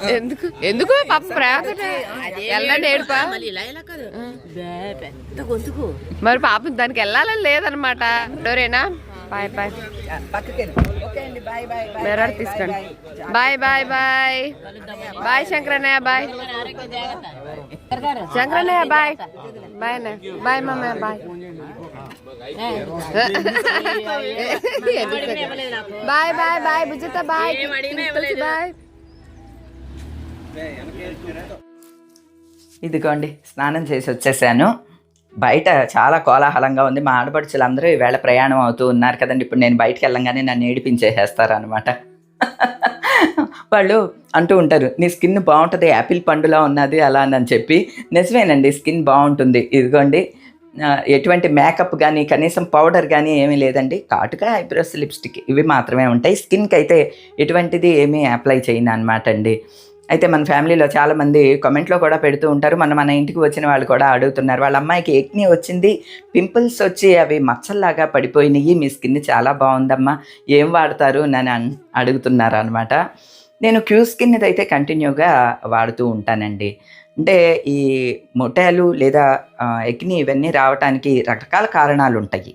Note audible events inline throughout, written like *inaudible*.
*laughs* పాప ప్రేమ వెళ్ళండి ఏడుపా. మళ్ళీ ఇలా ఇలా కాదు? బే, పెద్ద గొంతుకు. మరి పాపం దానికి వెళ్ళాలని లేదనమాట డోరేనా? Bye bye. బెరాడు తీసుకోండి బాయ్ బాయ్ బాయ్ బాయ్ శంకరన్నయ్య బాయ్. శంకరన్నయ్య బాయ్. బాయ్ అన్నయ్య. Bye మమ్మయ్య *laughs* bye. Bye. Bye bye Bujjitha bye. Bye. ఇదిగోండి స్నానం చేసి వచ్చేసాను. బయట చాలా కోలాహలంగా ఉంది. మా ఆడపడుచులు అందరూ ఈవేళ ప్రయాణం అవుతూ ఉన్నారు కదండి. ఇప్పుడు నేను బయటకు వెళ్ళంగానే నన్ను ఏడిపించేసేస్తారు అనమాట వాళ్ళు అంటూ ఉంటారు నీ స్కిన్ బాగుంటుంది యాపిల్ పండులా ఉన్నది అలా అని చెప్పి. నిజమేనండి స్కిన్ బాగుంటుంది. ఇదిగోండి ఎటువంటి మేకప్ కానీ కనీసం పౌడర్ కానీ ఏమీ లేదండి. కాటుగా ఐబ్రోస్ లిప్స్టిక్ ఇవి మాత్రమే ఉంటాయి. స్కిన్కి అయితే ఎటువంటిది ఏమీ అప్లై చేయను అనమాట అండి. అయితే మన ఫ్యామిలీలో చాలామంది కమెంట్లో కూడా పెడుతూ ఉంటారు. మన మన ఇంటికి వచ్చిన వాళ్ళు కూడా అడుగుతున్నారు. వాళ్ళ అమ్మాయికి ఎక్ని వచ్చింది. పింపుల్స్ వచ్చి అవి మచ్చల్లాగా పడిపోయినాయి. మీ స్కిన్ చాలా బాగుందమ్మా. ఏం వాడతారు? అని అన్- అడుగుతున్నారు అనమాట నేను క్యూ స్కిన్ అయితే కంటిన్యూగా వాడుతూ ఉంటానండి. అంటే ఈ మొటాలు లేదా ఎక్ని ఇవన్నీ రావడానికి రకరకాల కారణాలు ఉంటాయి.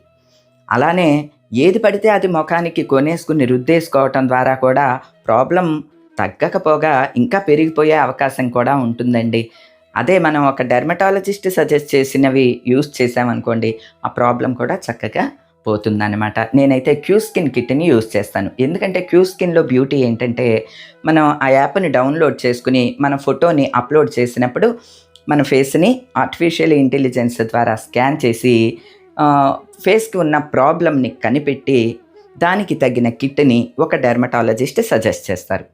అలానే ఏది పడితే అది ముఖానికి కొనేసుకుని రుద్దేసుకోవటం ద్వారా కూడా ప్రాబ్లం తగ్గకపోగా ఇంకా పెరిగిపోయే అవకాశం కూడా ఉంటుందండి. అదే మనం ఒక డెర్మటాలజిస్ట్ సజెస్ట్ చేసినవి యూస్ చేసామనుకోండి ఆ ప్రాబ్లం కూడా చక్కగా పోతుందన్నమాట. నేనైతే క్యూ స్కిన్ కిట్ని యూస్ చేస్తాను. ఎందుకంటే క్యూ స్కిన్లో బ్యూటీ ఏంటంటే మనం ఆ యాప్ని డౌన్లోడ్ చేసుకుని మన ఫోటోని అప్లోడ్ చేసినప్పుడు మన ఫేస్ని ఆర్టిఫిషియల్ ఇంటెలిజెన్స్ ద్వారా స్కాన్ చేసి ఫేస్కి ఉన్న ప్రాబ్లమ్ని కనిపెట్టి దానికి తగిన కిట్ని ఒక డెర్మటాలజిస్ట్ సజెస్ట్ చేస్తారు.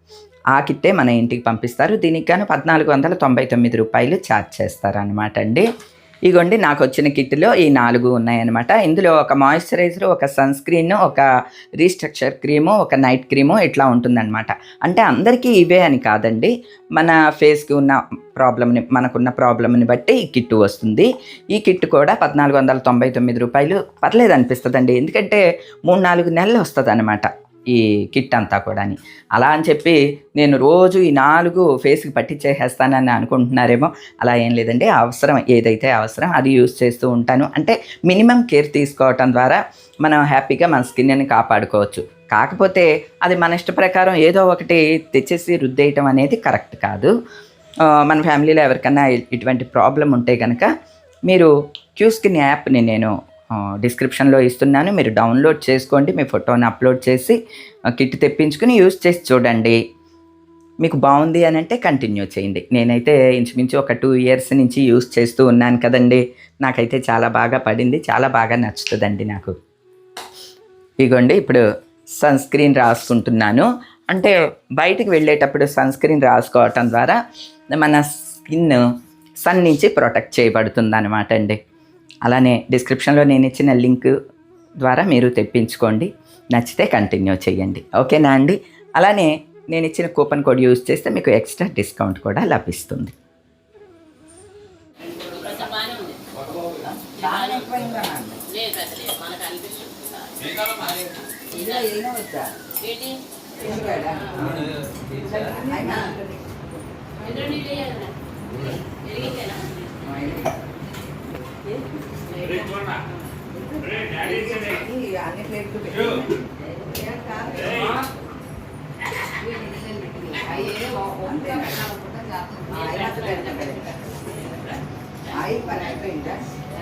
ఆ కిట్టే మన ఇంటికి పంపిస్తారు. దీనికి గాను పద్నాలుగు వందల తొంభై తొమ్మిది రూపాయలు ఛార్జ్ చేస్తారు అనమాట అండి. ఇగోండి నాకు వచ్చిన కిట్లో ఈ నాలుగు ఉన్నాయన్నమాట. ఇందులో ఒక మాయిశ్చరైజర్ ఒక సన్ స్క్రీన్ ఒక రీస్ట్రక్చర్ క్రీము ఒక నైట్ క్రీము ఇట్లా ఉంటుందన్నమాట. అంటే అందరికీ ఇవే అని కాదండి. మన ఫేస్కి ఉన్న ప్రాబ్లమ్ని మనకున్న ప్రాబ్లమ్ని బట్టి ఈ కిట్ వస్తుంది. ఈ కిట్ కూడా పద్నాలుగు వందల తొంభై తొమ్మిది రూపాయలు పర్లేదు అనిపిస్తుందండి ఎందుకంటే మూడు నాలుగు నెలలు వస్తుంది అనమాట ఈ కిట్ అంతా కూడా అలా అని చెప్పి నేను రోజు ఈ నాలుగు ఫేస్కి పట్టించేసేస్తానని అనుకుంటున్నారేమో అలా ఏం లేదండి. అవసరం ఏదైతే అవసరం అది యూస్ చేస్తూ ఉంటాను. అంటే మినిమం కేర్ తీసుకోవటం ద్వారా మనం హ్యాపీగా మన స్కిన్ని కాపాడుకోవచ్చు. కాకపోతే అది మన ఇష్ట ప్రకారం ఏదో ఒకటి తెచ్చేసి రుద్దేయటం అనేది కరెక్ట్ కాదు. మన ఫ్యామిలీలో ఎవరికైనా ఇటువంటి ప్రాబ్లం ఉంటే కనుక మీరు క్యూస్కిన్ యాప్ని నేను డిస్క్రిప్షన్లో ఇస్తున్నాను. మీరు డౌన్లోడ్ చేసుకోండి. మీ ఫోటోని అప్లోడ్ చేసి కిట్ తెప్పించుకుని యూస్ చేసి చూడండి. మీకు బాగుంది అని అంటే కంటిన్యూ చేయండి. నేనైతే ఇంచుమించు ఒక టూ ఇయర్స్ నుంచి యూస్ చేస్తూ ఉన్నాను కదండి. నాకైతే చాలా బాగా పడింది. చాలా బాగా నచ్చుతుందండి నాకు. ఇగోండి ఇప్పుడు సన్ స్క్రీన్ రాసుకుంటున్నాను. అంటే బయటికి వెళ్ళేటప్పుడు సన్ స్క్రీన్ రాసుకోవటం ద్వారా మన స్కిన్ సన్ నుంచి ప్రొటెక్ట్ చేయబడుతుంది అనమాట అండి. అలానే డిస్క్రిప్షన్లో నేను ఇచ్చిన లింక్ ద్వారా మీరు తెప్పించుకోండి. నచ్చితే కంటిన్యూ చేయండి. ఓకేనా అండి? అలానే నేను ఇచ్చిన కూపన్ కోడ్ యూజ్ చేస్తే మీకు ఎక్స్ట్రా డిస్కౌంట్ కూడా లభిస్తుంది. కొంచెం బాగానే ఉంది లేదు పెద్ద లేదు మనకు అనిపిస్తుంది ఏంటి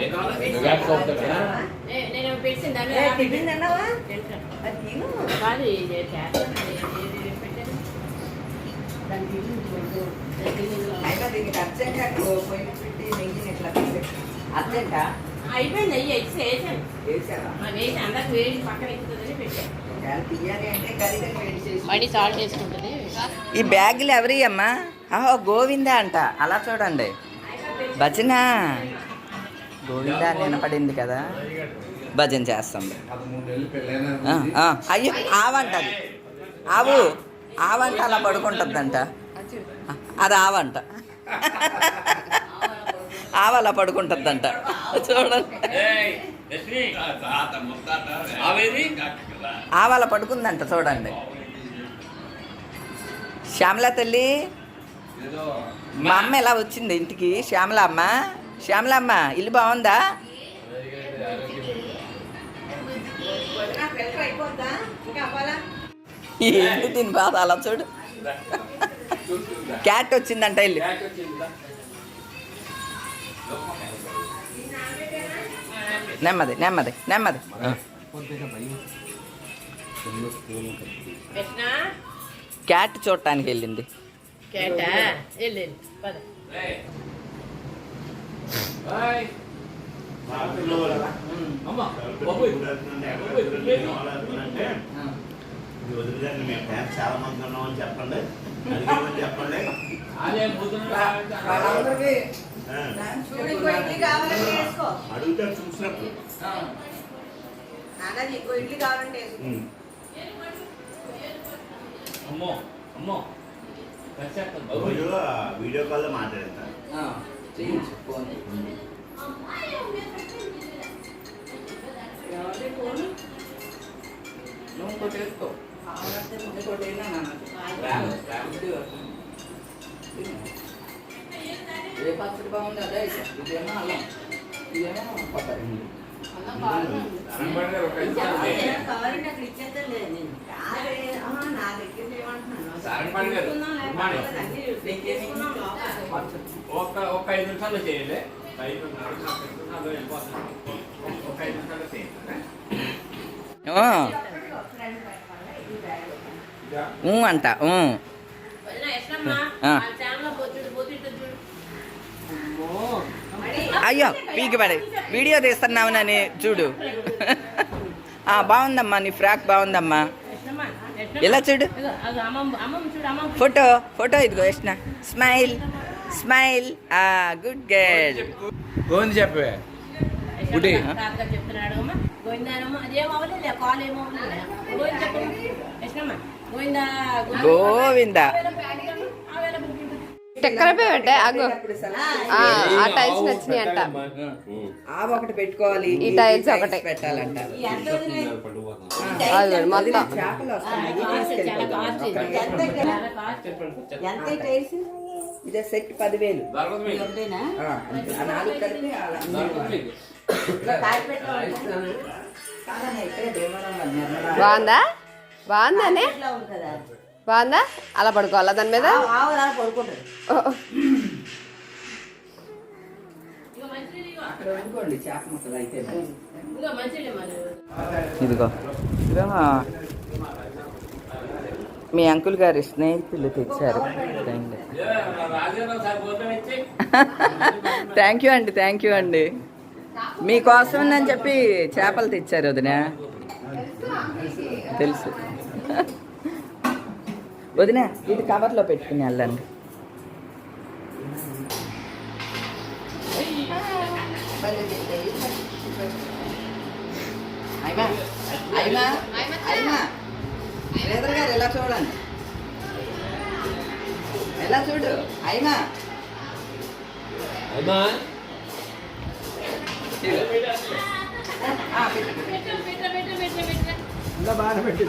ఎందులో నీళ్ళు వేయాలి ఎరిగిందేనా ఏ, నేను పెట్టింది కాదు ఇది చేస్తాను ఇది- ఇది పెట్టాను. అయిపోయింది అయ్యి ఎగ్స్ వేసాను ఆ, వేసి అందరికి వేసి పక్కన ఎక్కుతుందని పెట్టాను. మళ్ళీ సాల్ట్ చేసుకుంటుంది. ఈ బ్యాగులు ఎవరి అమ్మా? ఆహో గోవిందా అంట. అలా చూడండి. భజన. గోవిందా అని వినపడింది కదా. భజన చేస్తుంది. ఆ, అయ్యో ఆవంటది ఆవు. ఆవంట అలా పడుకుంటుందంట. అది ఆవంట. ఆవు అలా పడుకుంటుందంట. చూడండి. ఆవు అలా పడుకుందంట చూడండి. శ్యామల తల్లి మా అమ్మ ఎలా వచ్చింది ఇంటికి? శ్యామల అమ్మ. శ్యామల అమ్మ ఇల్లు బాగుందా. ఏంటి దీని బాధ? అలా చూడు. క్యాట్ వచ్చిందంట ఇల్లు. నెమ్మది నెమ్మది నెమ్మది. కృష్ణ క్యాట్ చూడటానికి వెళ్ళింది. కేటా వెళ్ళు పద వదిలిగారిని మేము ఫ్యాన్స్ చాలా మంది ఉన్నామని చెప్పండి. అడిగేమని చెప్పండి. అడుగుతారు చూసినప్పుడు. నాన్న ఇంకో ఇడ్లీ కావాలంటే వేసుకో. ఉమ్. అమ్మో అమ్మో. రోజు వీడియో కాల్లో మాట్లాడతారు ఎవరి ఫోన్? నువ్వు ఇంకోటి వేసుకో. ఏ పచ్చడి బాగుంది అదే ఇదేమో అల్లం ఇదేమో కొబ్బరి కావాలంటే అక్కడ ఇచ్చేద్దాం లేదు నేను అదే, ఆహా, ఒక ఐదు నిమిషాలు చేయాలి ఐదు నిమిషాలు మరి, అయ్యో పీకి పడే. వీడియో తీస్తున్నావునని చూడు. ఆ, బాగుందమ్మా నీ ఫ్రాక్ బాగుందమ్మా? ఎలా చూడు? చూడు ఫోటో ఫోటో ఇదిగో వేసిన స్మైల్ స్మైల్. ఆ గుడ్ గర్ల్. గోవింద్ చెప్పే. గుడి. చెప్తున్నాడు గోవింద. చక్కెర పెట్టే అగో. ఆ, ఆ టైల్స్ నచ్చినాయి అంట. ఆ ఒకటి పెట్టుకోవాలి. ఈ టైల్స్ ఒకటే. పెట్టాలంట? అది మొత్తం. ఎంత టైల్స్? ఇదే సెట్ పదివేలు. నాలుగు కలిపి. బాగుందా? బాగుందానే కదా. బాగుందా? అలా పడుకోవాలా దాని మీద. ఇదిగో మీ అంకుల్ గారి స్నేహితులు తెచ్చారు. రాజేంద్ర సార్ భోజనం ఇచ్చి థ్యాంక్ యూ అండి థ్యాంక్ యూ అండి. మీకోసం అని చెప్పి చేపలు తెచ్చారు వదిన. తెలుసు. వదిన ఇది కవర్లో పెట్టుకుని వెళ్ళండి. శ్రీధర్ గారు ఎలా చూడండి? ఎలా చూడు? అమ్మా ఆ, పెట్టు, పెట్టు.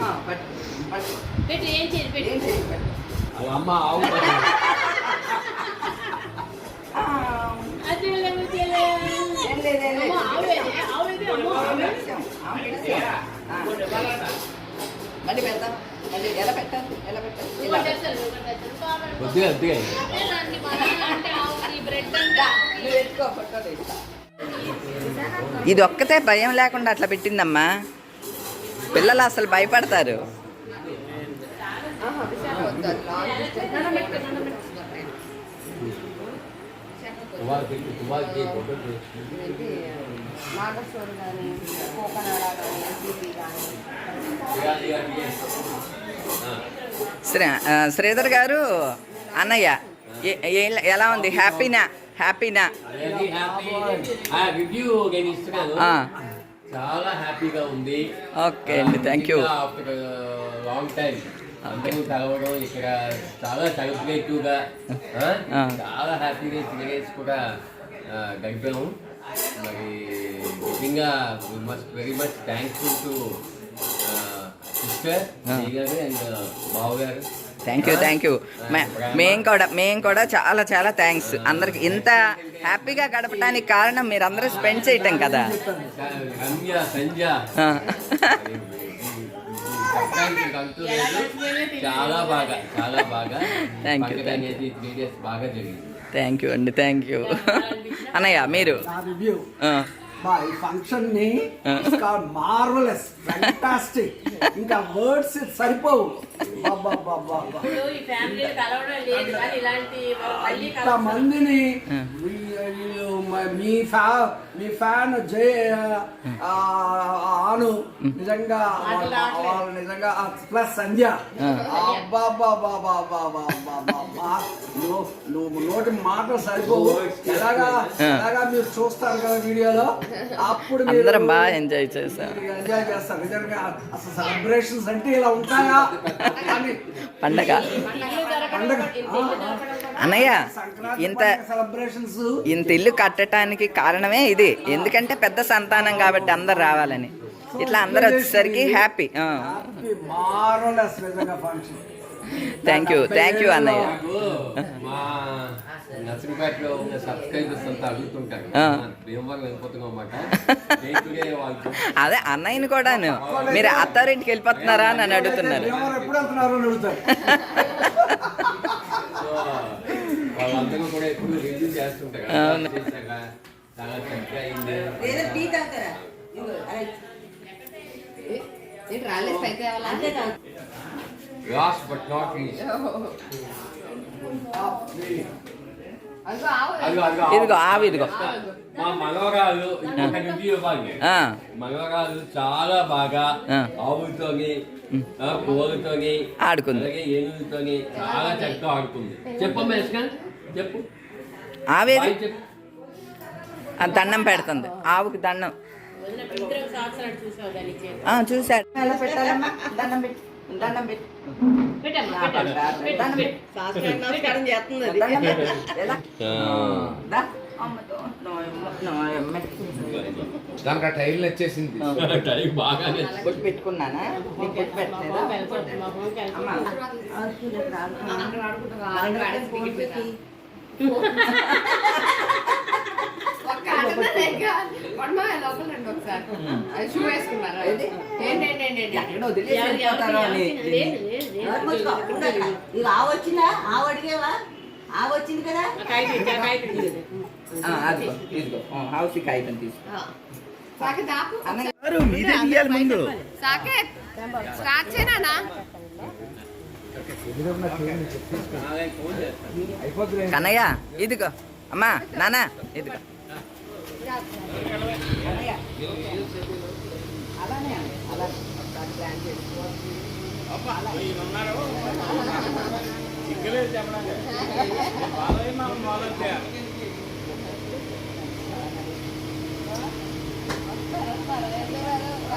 ఏం పెట్టు. అమ్మ ఆవు మళ్ళీ మళ్ళీ ఎలా పెట్టాలి ఎలా పెట్టాలి. కొద్దిగా బ్రెడ్ ఎత్తుకో, ఫోటో తీస్తా. ఇది ఒక్కతే భయం లేకుండా అట్లా పెట్టిందమ్మా. పిల్లలు అసలు భయపడతారు. శ్రీ శ్రీధర్ గారు అన్నయ్య ఎలా ఉంది? హ్యాపీనా హ్యాపీనా ఆ, చాలా హ్యాపీగా ఉంది. ఓకే అండి థ్యాంక్ యూ లాంగ్ టైం అందరూ కలవడం ఇక్కడ చాలా సెలబ్రేటివ్గా. చాలా హ్యాపీగా డేస్ కూడా గడిపాము. మరి నిజంగా must very much thankful to sister. గారు అండ్ బావ గారు థ్యాంక్ యూ థ్యాంక్ యూ మేము కూడా మేము కూడా చాలా చాలా థ్యాంక్స్ అందరికి ఇంత హ్యాపీగా గడపడానికి కారణం మీరు అందరూ స్పెండ్ చేయటం కదా. చాలా బాగా చాలా బాగా. బాగా జరిగింది. థ్యాంక్ యూ అండి థ్యాంక్ యూ అన్నయ్య మీరు? మా ఈ ఫంక్షన్ని మార్వలస్ ఫ్యాంటాస్టిక్ ఇంకా వర్డ్స్ సరిపోవు. ఇంత మందిని మీ ఫ్యా మీ ఫ్యాన్ జయ ఆను నిజంగా నిజంగా ప్లస్ సంధ్య. నువ్వు నోటి మాటలు సరిపోవు. ఎలాగా ఎలాగా మీరు చూస్తారు కదా వీడియోలో? అప్పుడు మీరు బాగా ఎంజాయ్ చేస్తారు ఎంజాయ్ చేస్తారు. నిజంగా అసలు సెలబ్రేషన్స్ అంటే ఇలా ఉంటాయా? అని. పండగ. పండగ. అన్నయ్య ఇంత సెలబ్రేషన్స్ ఇంత ఇల్లు కట్టడానికి కారణమే ఇది. ఎందుకంటే పెద్ద సంతానం కాబట్టి అందరు రావాలని. ఇట్లా అందరు వచ్చేసరికి happy thank you thank you అన్నయ్య. నర్సింపేటలో ఉన్న సబ్స్క్రైబర్స్ అంతా అడుగుతుంటారు అదే అన్నయ్యని కూడాను. మీరు అత్తారింటికి వెళ్ళిపోతున్నారా అని అడుగుతున్నారు. *laughs* వాళ్ళందరూ కూడా ఎప్పుడు రివ్యూ చేస్తుంటారు చాలా చక్కగా అయింది. లాస్ట్ బట్ నాట్ లీస్ట్ ఇదిగో ఆవి ఇదిగో. మా మనవరాలు మనవరాలు చాలా బాగా. ఆవుతోని ఆడుకుంది. ఆవేది? దండం పెడుతుంది. ఆవుకి దండం. చూసాడు దండం పెట్టి. దండం పెట్టి. దండం పెట్టి. చేస్తుంది దానికి ఆ టైల్ వచ్చేసింది టైల్ బాగా పెట్టుకున్నానా? నీకు వచ్చిందా? ఆ అడిగేవా? ఆ వచ్చింది కదా? అదిగో ఇదిగో. ఆ, హౌస్ కాగితం తీసుకో. సాకే దాపు. ముందు. సాకే. స్టార్ట్ చేయనా కన్నయ్య ఇదిగో. అమ్మా నాన్న ఇదిగో. *laughs*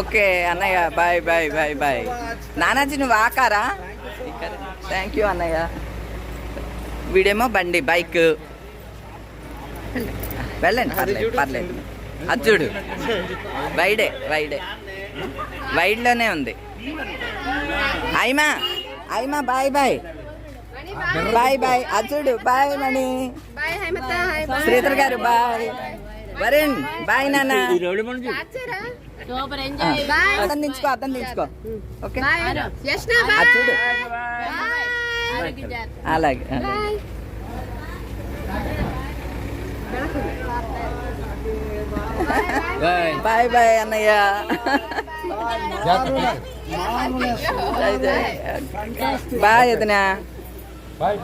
ఓకే అన్నయ్య bye bye bye bye. Nanaji నువ్వు ఆకారా? థ్యాంక్ యూ అన్నయ్య. వీడేమో బండి బైక్. వెళ్ళండి పర్లేదు పర్లేదు. అది వైడే వైడే వైడ్లోనే ఉంది. అయిమా అయిమా బాయ్ బాయ్. బాయ్ బాయ్ అచ్చుడు బాయ్ మణి శ్రీధర్ గారు బాయ్ వరుణ్ బాయ్ నాన్న అతను తెచ్చుకో అతను తెచ్చుకో ఓకే అచ్చుడు అలాగే బాయ్ బాయ్ అన్నయ్య బాయ్ ఎదునా బాయ్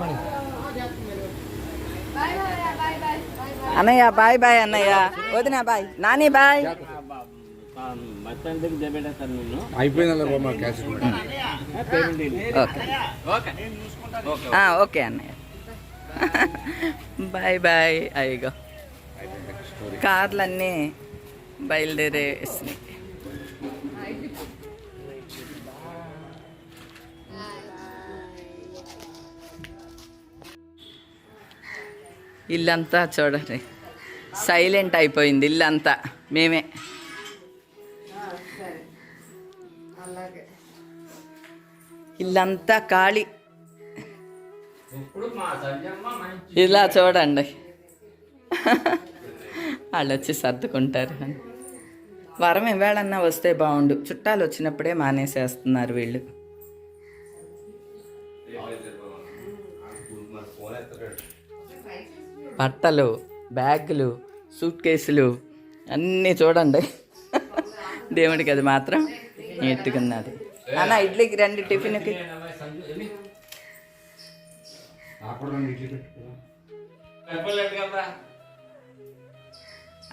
అన్నయ్య బాయ్ బాయ్ అన్నయ్య. వదినా బాయ్. నాని బాయ్. ఓకే. అన్నయ్య. Bye bye. అయ్యగో కార్లన్నీ బయలుదేరేసినాయి. ఇల్లంతా చూడండి. సైలెంట్ అయిపోయింది ఇల్లంతా. మేమే. ఇల్లంతా ఖాళీ. ఇలా చూడండి. వాళ్ళు వచ్చి సర్దుకుంటారు. వరం ఇవాళన్నా వస్తే బాగుండు. చుట్టాలు వచ్చినప్పుడే మానేసేస్తున్నారు వీళ్ళు. బట్టలు బ్యాగులు సూట్ కేసులు అన్నీ చూడండి. దేవుడికి అది మాత్రం నీట్గున్నది అన్న ఇడ్లీకి రండి టిఫిన్కి.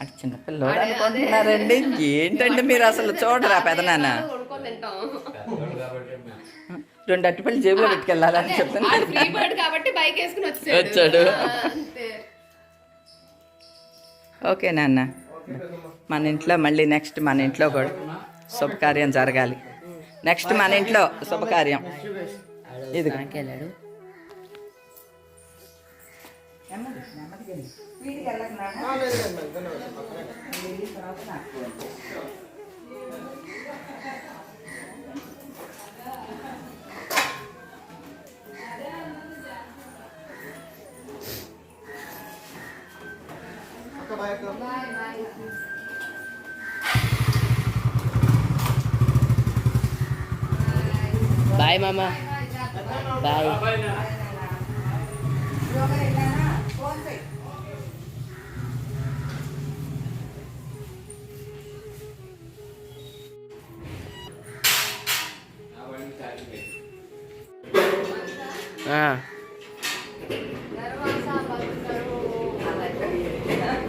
అటు చిన్నపిల్లోడు అనుకుంటున్నారండి. ఏంటండి మీరు అసలు చూడరా పెదనాన్న రెండు అట్టుపల్లి జేబులో పెట్టుకెళ్ళాలని చెప్తున్నా వేసుకుని వచ్చాడు. ఓకే నాన్న. మన ఇంట్లో మళ్ళీ నెక్స్ట్ మన ఇంట్లో కూడా శుభకార్యం జరగాలి. నెక్స్ట్ మన ఇంట్లో శుభకార్యం. ఇది వెళ్ళాడు బాయ్ మామ బాయ్ దర్వాజా బంద్ కరో. బాయ్ డాడీ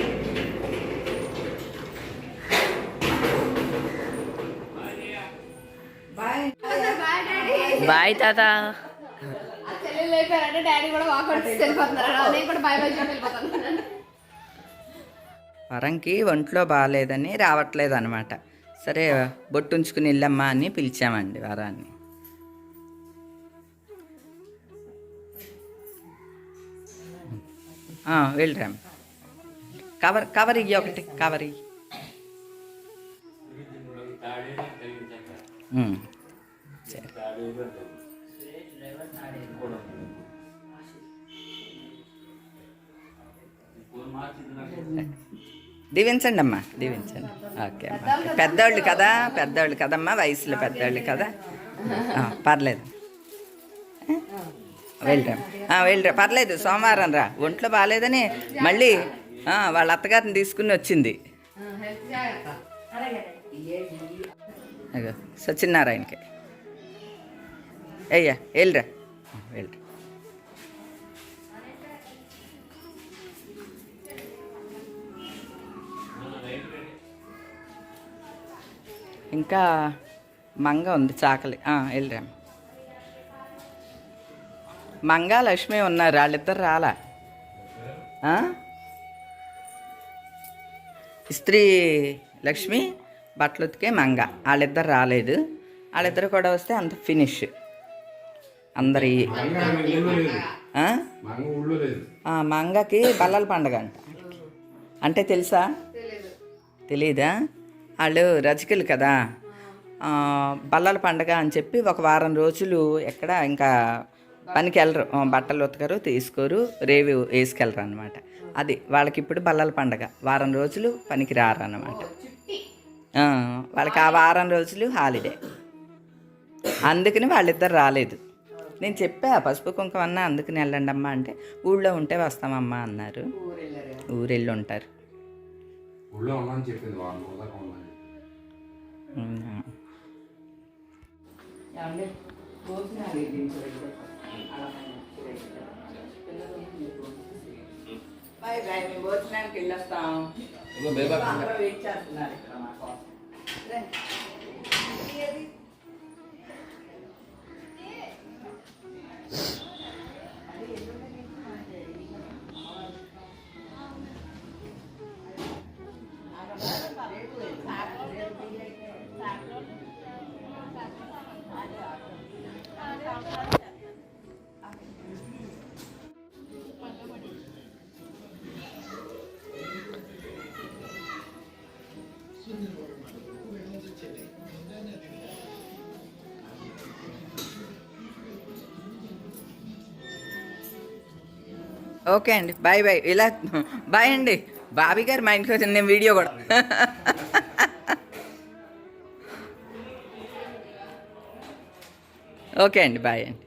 బాయ్ తాత ఆ చెల్లెలు లేపారంటే డాడీ కూడా వాకౌట్ వెళ్ళిపోతున్నారు నేను కూడా బాయ్ బాయ్ చెప్పి వెళ్ళిపోతాను. వరంకి ఒంట్లో బాగాలేదని రావట్లేదు అనమాట సరే బొట్టుంచుకుని వెళ్ళమ్మా అని పిలిచామండి వరాన్ని. ఆ, వెళ్ళిరాం. కవర్ కవర్ ఇయ్యి ఒకటి కవర్ ఇయ్యి. దీవించండి అమ్మా దీవించండి ఓకే అమ్మా. పెద్దోళ్ళు కదా పెద్దోళ్ళు కదమ్మా వయసులో పెద్దోళ్ళు కదా. పర్లేదు. వెళ్ళరా. ఆ, వెళ్ళరా. పర్లేదు సోమవారం రా. ఒంట్లో బాగాలేదని మళ్ళీ వాళ్ళ అత్తగారిని తీసుకుని వచ్చింది. సత్యనారాయణకి. అయ్యా వెళ్ళరా. వెళ్ళరా. ఇంకా మంగ ఉంది చాకలి. ఆ, వెళ్ళరా. మంగ లక్ష్మి ఉన్నారు వాళ్ళిద్దరు రాలా? స్త్రీ లక్ష్మి బట్టలు ఉతికే మంగ. వాళ్ళిద్దరు రాలేదు. వాళ్ళిద్దరు కూడా వస్తే అంత ఫినిష్. అందరి మంగకి బల్లల పండగ అంట. అంటే తెలుసా? తెలీదా? వాళ్ళు రజకులు కదా. బల్లల పండగ అని చెప్పి ఒక వారం రోజులు ఎక్కడ ఇంకా పనికి వెళ్ళరు. బట్టలు ఉతకరు తీసుకోరు రేవి వేసుకెళ్ళరు అనమాట అది వాళ్ళకి ఇప్పుడు బల్లల పండగ. వారం రోజులు పనికి రారు అనమాట వాళ్ళకి ఆ వారం రోజులు హాలిడే అందుకని వాళ్ళిద్దరు రాలేదు. నేను చెప్పా పసుపు కుంకుమ అన్నా అందుకని వెళ్ళండి అమ్మా అంటే ఊళ్ళో ఉంటే వస్తామమ్మా అన్నారు. ఊరెళ్ళి ఉంటారు బాయ్ బాయ్ మేము భోజనానికి వెళ్ళొస్తాం. అందరూ వెయిట్ చేస్తున్నారు ఇక్కడ మా కోసం. ఓకే అండి బాయ్ బాయ్. ఇలా బాయ్ అండి. బాబీ గారు మా ఇంటికి వచ్చింది నేను వీడియో కూడా. ఓకే అండి బాయ్ అండి.